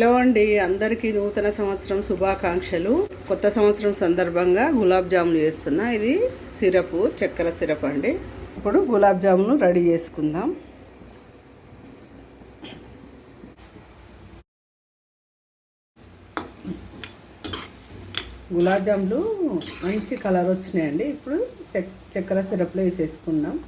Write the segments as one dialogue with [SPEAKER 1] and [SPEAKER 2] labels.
[SPEAKER 1] Hello అండి అందరికీ నూతన సంవత్సరం శుభాకాంక్షలు. కొత్త సంవత్సరం సందర్భంగా గులాబ్ జాములు చేస్తున్నా. ఇది సిరపు చక్కెర సిరప్ అండి. ఇప్పుడు గులాబ్ జామును రెడీ చేసుకుందాం. గులాబ్ జాములు మంచి కలర్ వచ్చినాయండి. ఇప్పుడు చక్కెర సిరప్లో వేసేసుకుందాం.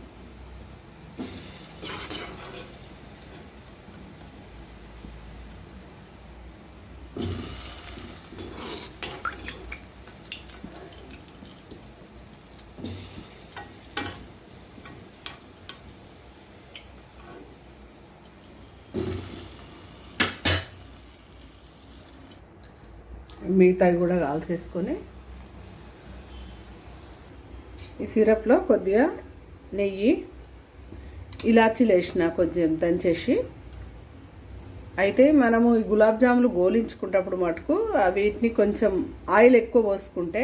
[SPEAKER 1] మిగతావి కూడా కాల్చేసుకొని ఈ సిరప్లో కొద్దిగా నెయ్యి ఇలాచీలు వేసిన కొంచెం దంచేసి అయితే మనము ఈ గులాబ్ జాములు గోలించుకున్నప్పుడు మటుకు వీటిని కొంచెం ఆయిల్ ఎక్కువ పోసుకుంటే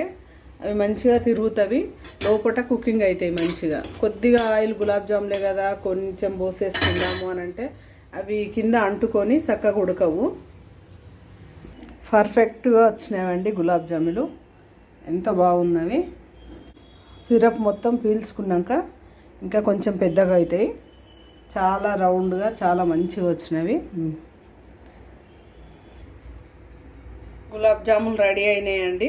[SPEAKER 1] అవి మంచిగా తిరుగుతవి లోపల కుకింగ్ అవుతాయి మంచిగా. కొద్దిగా ఆయిల్ గులాబ్ జాములే కదా కొంచెం పోసేసుకుందాము అని అంటే అవి కింద అంటుకొని చక్కగా ఉడకవు. పర్ఫెక్ట్గా వచ్చినాయండి గులాబ్ జాములు. ఎంత బాగున్నవి. సిరప్ మొత్తం పీల్చుకున్నాక ఇంకా కొంచెం పెద్దగా అవుతాయి చాలా రౌండ్గా చాలా మంచిగా వచ్చినవి. గులాబ్ జాములు రెడీ అయినాయండి.